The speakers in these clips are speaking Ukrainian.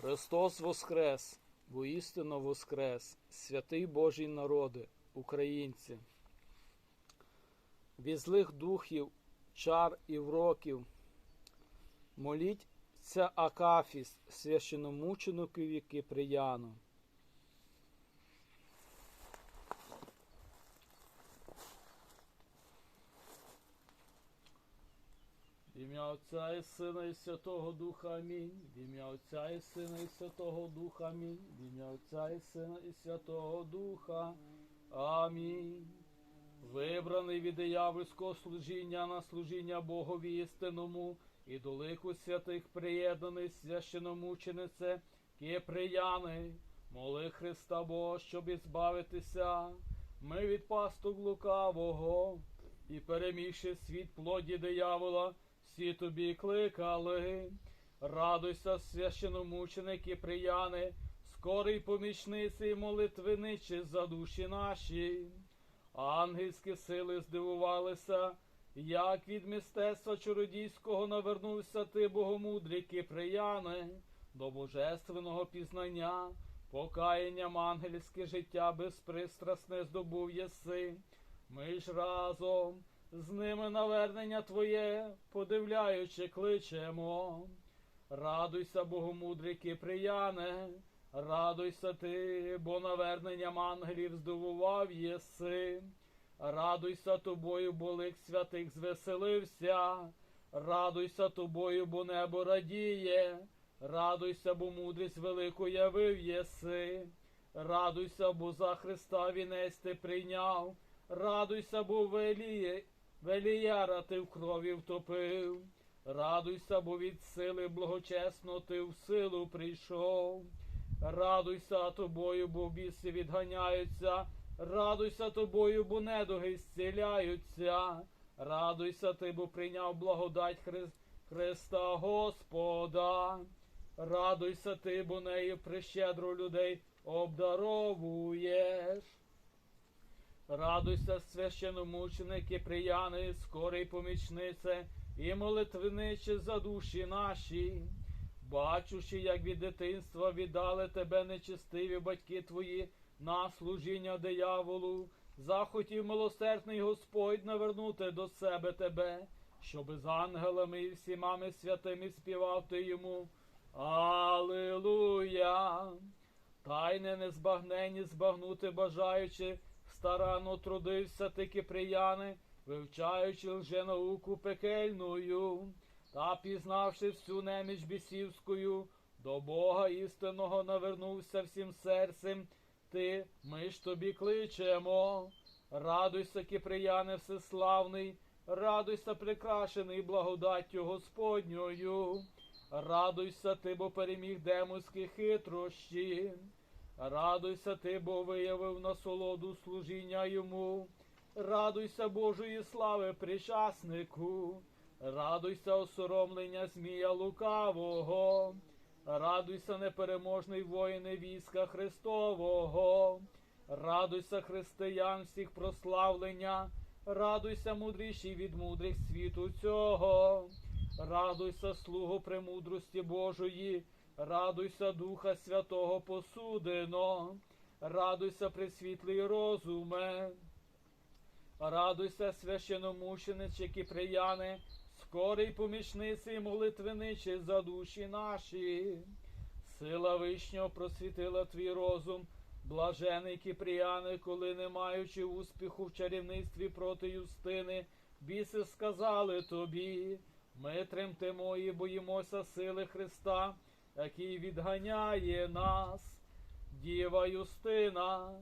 Христос Воскрес, воістину Воскрес, святий Божий народи, українці. Від злих духів, чар і вроків. Моліться Акафіс, священомученикові Киприяну. В ім'я Отця і Сина і Святого Духа Амінь. В ім'я Отця і Сина і Святого Духа Амінь. В ім'я Отця і Сина і Святого Духа. Амінь. Вибраний від диявольського служіння на служіння Богові істинному і до лику святих приєднаний священомученице Киприяни, моли Христа Бога, щоб ізбавитися. Ми від пастук лукавого і перемігши світ плоді диявола, всі тобі кликали. Радуйся, священомученики, прияни, скорий помічниці і молитвеничі за душі наші. Ангельські сили здивувалися, як від мистецтва чародійського навернувся ти, богомудрі Киприяни, до божественного пізнання, покаянням ангельське життя безпристрасне здобув єси. Ми ж разом з ними навернення Твоє, подивляючи, кличемо. Радуйся, богомудрі Киприяне, радуйся ти, бо наверненням ангелів здивував єси. Радуйся тобою, бо лик святих звеселився. Радуйся тобою, бо небо радіє. Радуйся, бо мудрість велику явив єси. Радуйся, бо за Христа вінець ти прийняв. Радуйся, бо веліє, веліяра ти в крові втопив. Радуйся, бо від сили благочесно ти в силу прийшов. Радуйся тобою, бо біси відганяються. Радуйся тобою, бо недуги зціляються. Радуйся ти, бо прийняв благодать Хри- Христа Господа. Радуйся ти, бо нею прищедро людей обдаровуєш. Радуйся, священомученики, прияни, скорий помічнице і молитвениче за душі наші. Бачучи, як від дитинства віддали тебе нечестиві батьки твої на служіння дияволу, захотів милосердний Господь навернути до себе тебе, щоби з ангелами і всімами святими співав ти йому. Алилуя! Тайне незбагнені збагнути бажаючи, старанно трудився ти киприяни, вивчаючи лженауку пекельною, та пізнавши всю неміч бісівською, до Бога істинного навернувся всім серцем. Ти, ми ж тобі кличемо. Радуйся, киприяне всеславний, радуйся, прикрашений благодаттю Господньою. Радуйся ти, бо переміг демонські хитрощі. Радуйся ти, бо виявив насолоду служіння йому. Радуйся Божої слави причаснику. Радуйся осоромлення Змія лукавого. Радуйся, непереможний воїне війська Христового. Радуйся, християн всіх прославлення. Радуйся, мудріший від мудрих світу цього. Радуйся, слугу премудрості Божої, радуйся Духа Святого посудино, радуйся, пресвітлий розуме, радуйся, священомученичі киприяни, скорий помічниці і молитвеничі за душі наші. Сила вишнього просвітила твій розум, блажений киприяни, коли не маючи успіху в чарівництві проти юстини, біси сказали тобі. Ми тремтимо і боїмося сили Христа, який відганяє нас. Діва Юстина,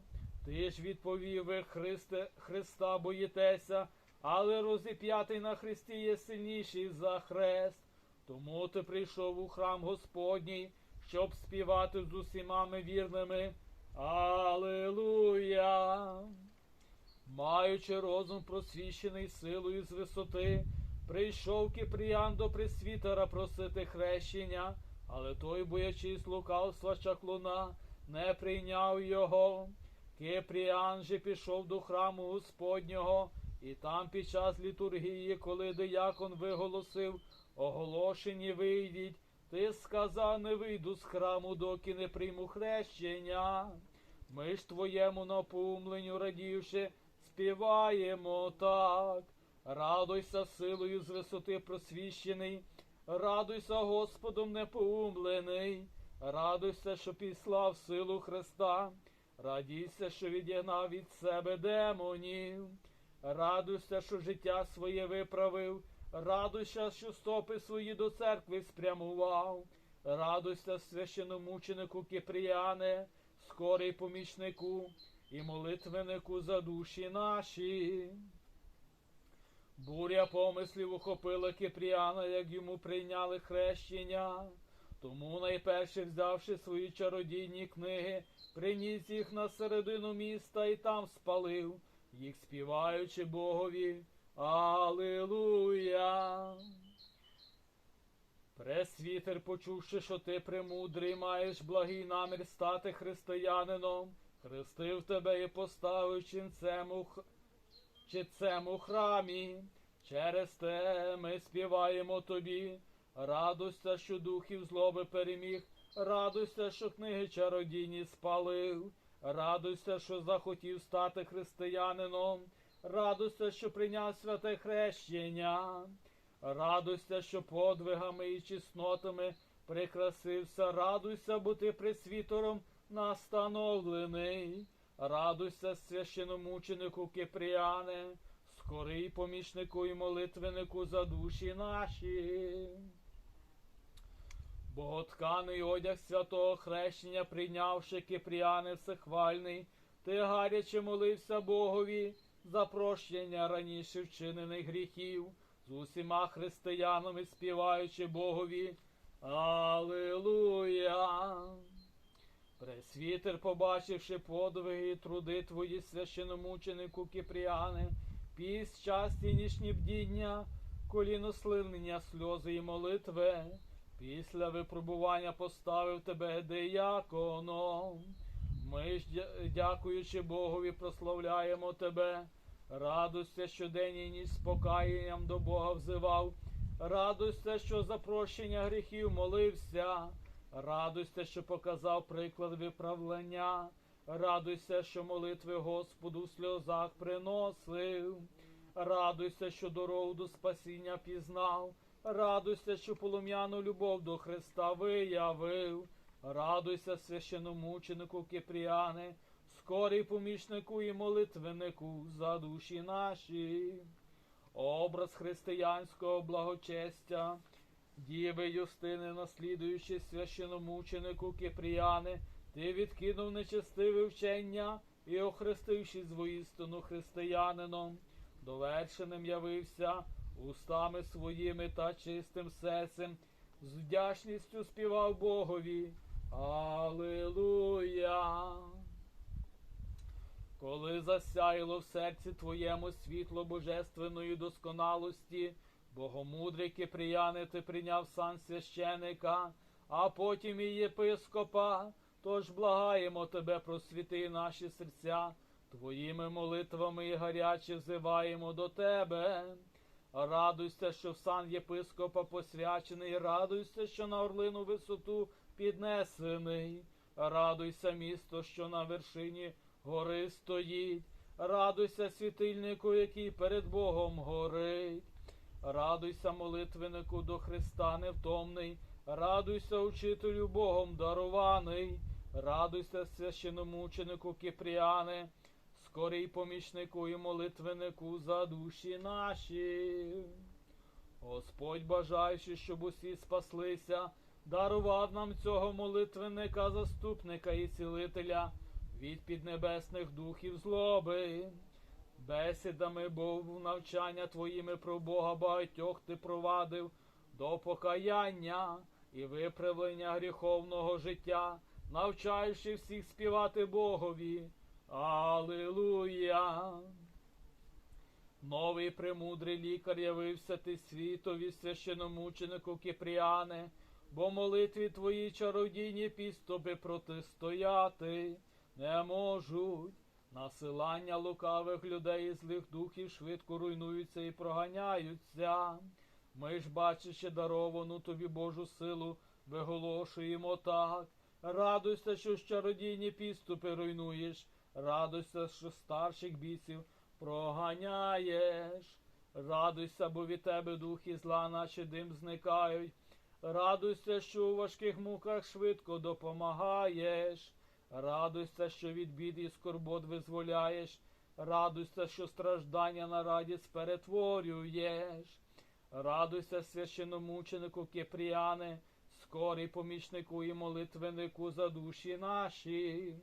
ти ж відповів ви Христе, Христа боїтеся, але розіп'ятий на Христі є сильніший за хрест. Тому ти прийшов у храм Господній, щоб співати з усіма ми вірними. Алилуя! Маючи розум просвіщений силою з висоти, прийшов Кипріян до пресвітера просити хрещення, але той, боячись лукавства чаклуна, не прийняв його. Кипріян же пішов до храму Господнього, і там під час літургії, коли диякон виголосив оголошені вийдіть, Ти сказав, не вийду з храму, доки не прийму хрещення. Ми ж твоєму напоумленню радівши, співаємо так. Радуйся силою з висоти просвіщений, радуйся Господом непоумлений, радуйся, що післав силу Христа, радійся, що відігнав від себе демонів, радуйся, що життя своє виправив, радуйся, що стопи свої до церкви спрямував, радуйся священомученику Кипріяне, скорий помічнику і молитвеннику за душі наші. Буря помислів ухопила Кипріана, як йому прийняли хрещення. Тому найперше, взявши свої чародійні книги, приніс їх на середину міста і там спалив, їх співаючи Богові. Алилуя! Пресвітер, почувши, що ти премудрий, маєш благий намір стати християнином, хрестив тебе і поставив ченцем у, х- ченцем у храмі. Через те ми співаємо тобі. Радуйся, що духів злоби переміг, радуйся, що книги чародійні спалив, радуйся, що захотів стати християнином, радуйся, що прийняв святе хрещення. Радуйся, що подвигами і чеснотами прикрасився, радуйся, бо ти пресвітором настановлений. Радуйся, священомученику Кипріане, скорий помічнику і молитвеннику за душі наші. Бо тканий одяг святого хрещення, прийнявши Кипріане всехвальний, ти гаряче молився Богові за прощення раніше вчинених гріхів з усіма християнами співаючи Богові. Алилуя! Пресвітер, побачивши подвиги і труди твої священомученику Кипріане, піс часті нічні бдіння, колінослинення, сльози і молитви, після випробування поставив тебе деяконом. Ми ж, дякуючи Богові, прославляємо тебе. Радуйся, що день і ніч з покаянням до Бога взивав. Радуйся, що за прощення гріхів молився. Радуйся, що показав приклад виправлення. Радуйся, що молитви Господу в сльозах приносив. Радуйся, що дорогу до спасіння пізнав. Радуйся, що полум'яну любов до Христа виявив. Радуйся, священомученику Кипріане, скорий помічнику і молитвеннику за душі наші. Образ християнського благочестя, діви Юстини, наслідуючи священомученику Кипріяни, ти відкинув нечестиве вчення і, охрестившись воістину християнином, довершеним явився устами своїми та чистим серцем, з вдячністю співав Богові. Алилуя! Коли засяяло в серці твоєму світло божественної досконалості, богомудрий Кипріяни ти прийняв сан священика, а потім і єпископа. Тож благаємо тебе, просвіти наші серця, твоїми молитвами і гаряче взиваємо до тебе. Радуйся, що в сан єпископа посвячений, радуйся, що на орлину висоту піднесений. Радуйся, місто, що на вершині гори стоїть. Радуйся, світильнику, який перед Богом горить. Радуйся, молитвеннику до Христа невтомний. Радуйся, учителю Богом дарований. Радуйся, священомученику Кипріане, скорий помічнику і молитвеннику за душі наші. Господь, бажаючи, щоб усі спаслися, дарував нам цього молитвенника, заступника і цілителя від піднебесних духів злоби. Бесідами був навчання твоїми про Бога багатьох ти провадив до покаяння і виправлення гріховного життя, навчаючи всіх співати Богові. Алилуя! Новий премудрий лікар явився ти світові священомученику Кипріане, бо молитві твої чародійні підступи протистояти не можуть. Насилання лукавих людей і злих духів швидко руйнуються і проганяються. Ми ж, бачачи даровану тобі Божу силу, виголошуємо так. Радуйся, що ж чародійні підступи руйнуєш, радуйся, що старших бісів проганяєш. Радуйся, бо від тебе духи зла, наче дим зникають. Радуйся, що у важких муках швидко допомагаєш. Радуйся, що від бід і скорбот визволяєш. Радуйся, що страждання на радість перетворюєш. Радуйся, священомученику Кипріяне, скорий помічнику і молитвеннику за душі наші.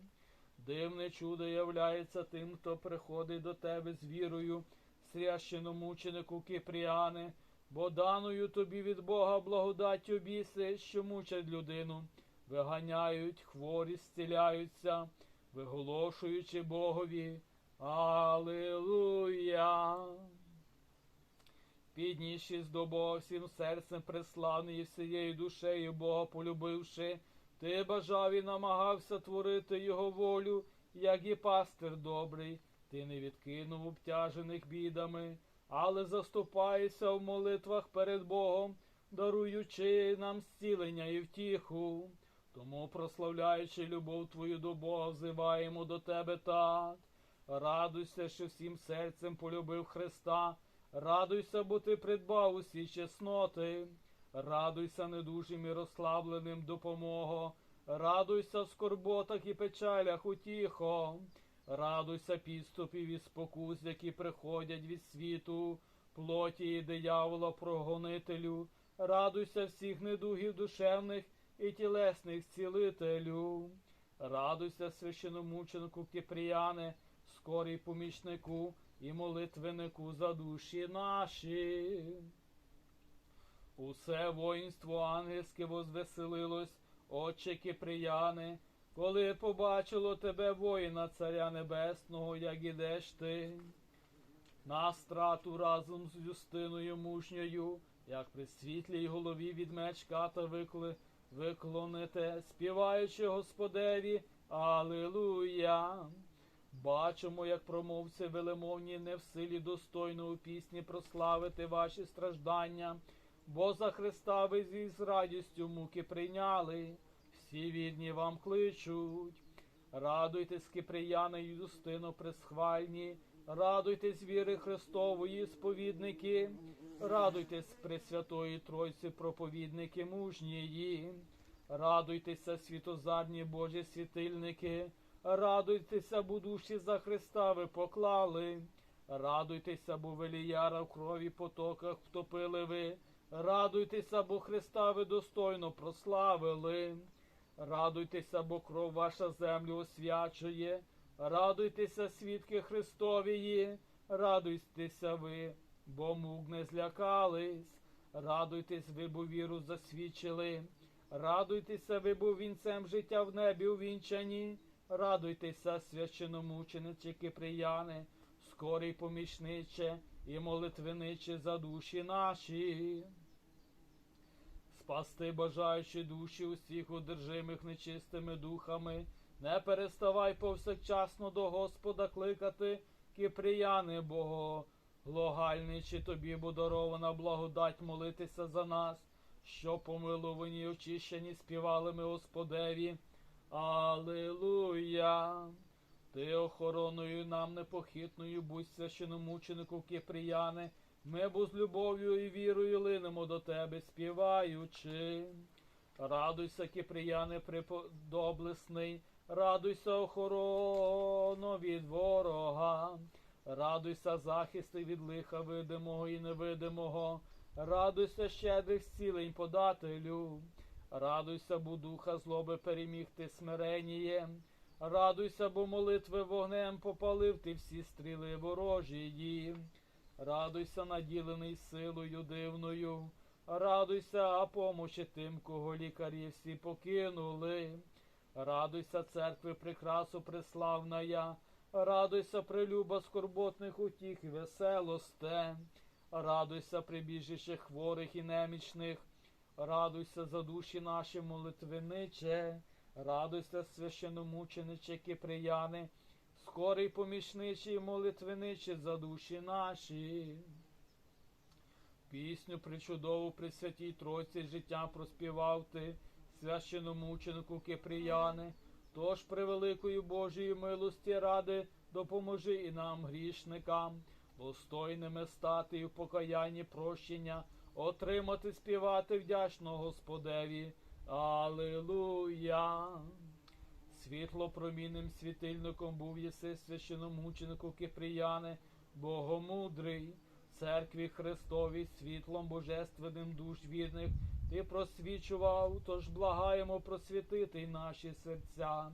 Дивне чудо являється тим, хто приходить до тебе з вірою, священомученику Кипріяне, бо даною тобі від Бога благодаттю біси, що мучать людину, виганяють, хворі зціляються, виголошуючи Богові. Аллилуйя! Піднісшись до Бога всім серцем преславний і всією душею Бога полюбивши, ти бажав і намагався творити Його волю, як і пастир добрий, ти не відкинув обтяжених бідами, але заступаєшся в молитвах перед Богом, даруючи нам зцілення і втіху. Тому, прославляючи любов Твою до Бога, взиваємо до Тебе так. Радуйся, що всім серцем полюбив Христа. Радуйся, бо ти придбав усі чесноти. Радуйся недужим і розслабленим допомого. Радуйся в скорботах і печалях утіхо. Радуйся підступів і спокус, які приходять від світу, плоті і диявола прогонителю. Радуйся всіх недугів душевних і тілесних цілителю. Радуйся священомученику Кипріяне, скорій помічнику і молитвеннику за душі наші. Усе воїнство ангельське возвеселилось, отче Киприяне, коли побачило тебе воїна Царя Небесного, як ідеш ти. На страту разом з Юстиною мужньою, як при світлій голові від мечка та викли, виклоните, співаючи Господеві, Алилуя. Бачимо, як промовці велемовні не в силі достойно у пісні прославити ваші страждання, бо за Христа ви зі з радістю муки прийняли, всі вірні вам кличуть. Радуйтесь, киприяни й Юстино пресхвальні, радуйтесь віри Христової сповідники, радуйтесь Пресвятої Тройці проповідники мужнії, радуйтеся, світозарні Божі світильники. Радуйтеся, бо душі за Христа ви поклали. Радуйтеся, бо веліяра в крові потоках втопили ви. Радуйтеся, бо Христа ви достойно прославили. Радуйтеся, бо кров ваша землю освячує. Радуйтеся, свідки Христовії. Радуйтеся ви, бо мук не злякались. Радуйтесь, ви, бо віру засвідчили. Радуйтеся, ви, бо вінцем життя в небі увінчані. Радуйтеся, священомучениці Киприяни, скорий помічниче і молитвениче за душі наші. Спасти бажаючи душі усіх одержимих нечистими духами, не переставай повсякчасно до Господа кликати, Киприяни Бого, глогальничі тобі бодарована благодать молитися за нас, що помилувані й очищені співали ми Господеві. Аллилуйя! Ти охороною нам непохитною, будь священомученику Киприяни, ми бо з любов'ю і вірою линемо до тебе, співаючи. Радуйся, Киприяне, преподоблесний, радуйся, охороно від ворога, радуйся, захисти від лиха видимого і невидимого, радуйся, щедрих зцілень подателю. Радуйся, бо духа злоби переміг ти смиреннієм. Радуйся, бо молитви вогнем попалив ти всі стріли ворожії. Радуйся, наділений силою дивною. Радуйся, а помочі тим, кого лікарі всі покинули. Радуйся, церкви, прикрасу преславная. Радуйся, прилюба скорботних утіх і веселосте. Радуйся, прибіжище хворих і немічних. Радуйся за душі наші молитвениче, радуйся, священомучениче Киприяни, скорий помічниче і молитвениче за душі наші. Пісню причудову при святій Тройці життя проспівав ти, священомученику Киприяни. Тож при великою Божої милості ради допоможи і нам, грішникам, достойними стати і в покаянні прощення, отримати співати вдячно Господеві. Алилуя! Світлопромінним світильником був єси священомученику Киприяни, Богомудрий, церкві Христовій, світлом божественним душ вірних, ти просвічував, тож благаємо просвітити наші серця,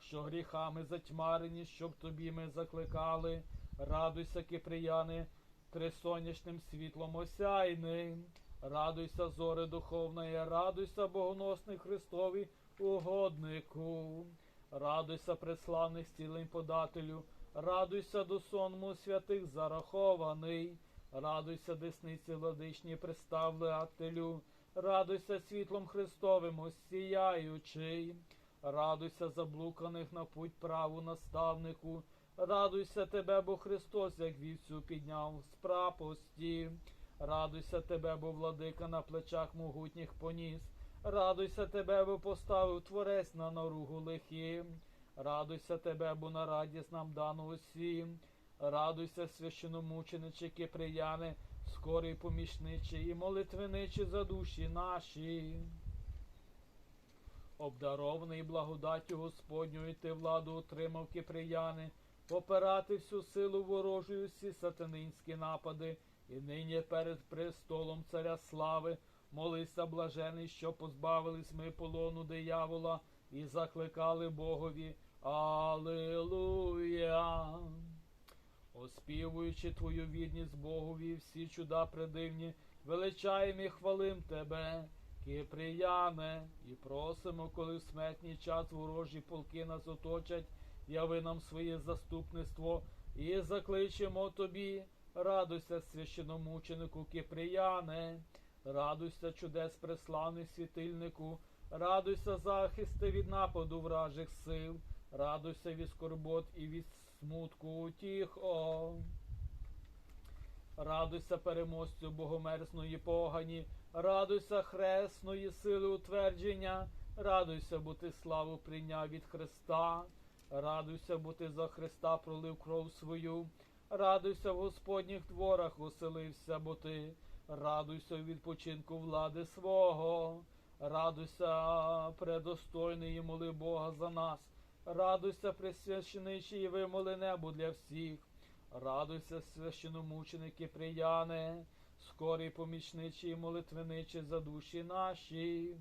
що гріхами затьмарені, щоб тобі ми закликали. Радуйся, Киприяни, трисонячним світлом осяйним. Радуйся, зори духовної, радуйся, богоносний Христові угоднику. Радуйся, преславних стілень подателю, радуйся до сонму святих зарахований, радуйся, десниці владичні представлятелю, радуйся світлом Христовим осіяючий, радуйся заблуканих на путь праву наставнику, радуйся тебе, бо Христос, як вівцю підняв з прапості, радуйся тебе, бо владика на плечах могутніх поніс. Радуйся тебе, бо поставив творець на наругу лихим. Радуйся тебе, бо на радість нам дано усім. Радуйся, священомученичі Киприяни, скорий помічничі і молитвеничі за душі наші. Обдарований благодаттю Господньою ти владу отримав Киприяни, попирати всю силу ворожою всі сатанинські напади, і нині перед престолом царя слави. Молися, блажений, що позбавились ми полону диявола і закликали Богові. Алилуя! Оспівуючи твою відність Богові, всі чуда придивні, величаємо і хвалим тебе, Киприяне, і просимо, коли в смертній час ворожі полки нас оточать, яви нам своє заступництво і закличемо тобі, радуйся, священомученику Киприяне. Радуйся, чудес преславний світильнику, радуйся, захисти від нападу вражих сил, радуйся від скорбот і від смутку утіхо. Радуйся переможцю богомерзної погані, радуйся хресної сили утвердження, радуйся, бо ти славу прийняв від Христа, радуйся, бо ти за Христа пролив кров свою, радуйся в Господніх дворах, оселився, бо ти. Радуйся відпочинку влади свого, радуйся, предостойний і моли Бога за нас, радуйся, присвященичі і вимоли небо для всіх, радуйся, священомученики прияне, скорий помічничі і молитвеничі за душі наші.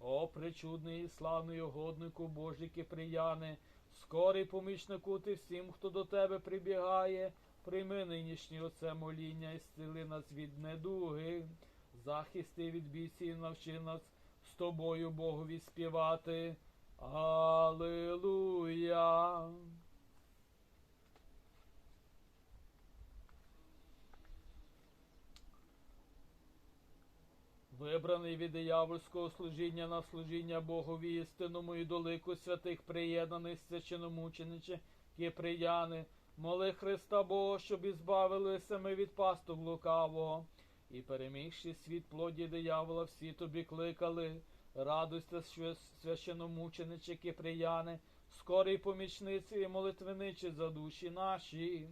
О, причудний і славний угоднику Божий Киприяне, скорий помічнику ти всім, хто до тебе прибігає. Прийми нинішнє оце моління і зціли нас від недуги, захисти від бійців навчи нас з тобою Богові співати. Алилуя. Вибраний від диявольського служіння на служіння Богові істинному і долику святих приєднаних священомученичі Киприяни, Моли Христа Бога, щоб ізбавилися ми від пастух лукавого, і перемігши світ плоді диявола, всі тобі кликали. Радуйся, священомученичі Киприяни, скорий помічниці і молитвеничі за душі наші.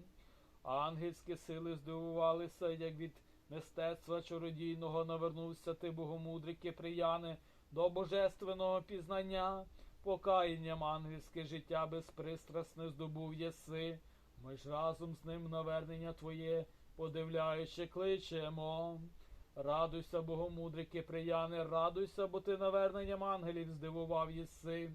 Ангельські сили здивувалися, як від мистецтва чародійного навернувся ти, богомудрий Киприяни, до божественного пізнання, покаянням ангельське життя безпристрасне здобув єси. Ми ж разом з ним навернення Твоє, подивляючи, кличемо. Радуйся, богомудрий Киприяни, радуйся, бо ти наверненням ангелів здивував єси.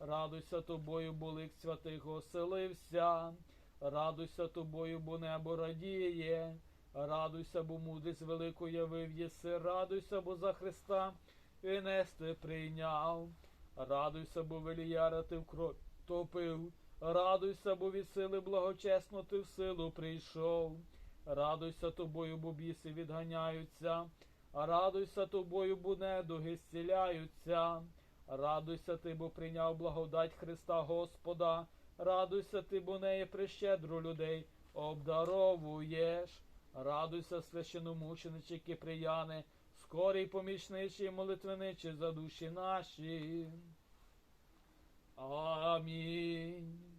Радуйся тобою, бо лик святих оселився. Радуйся тобою, бо небо радіє. Радуйся, бо мудрість велику явив єси. Радуйся, бо за Христа і нести прийняв. Радуйся, бо веліяра ти в кров топив. Радуйся, бо від сили благочесно ти в силу прийшов. Радуйся тобою, бо біси відганяються, радуйся тобою, бо недуги зціляються. Радуйся ти, бо прийняв благодать Христа Господа. Радуйся ти, бо неї прищедро людей обдаровуєш. Радуйся, священомученичі Киприяни, скорий помічничі молитвеничі за душі наші. Амінь.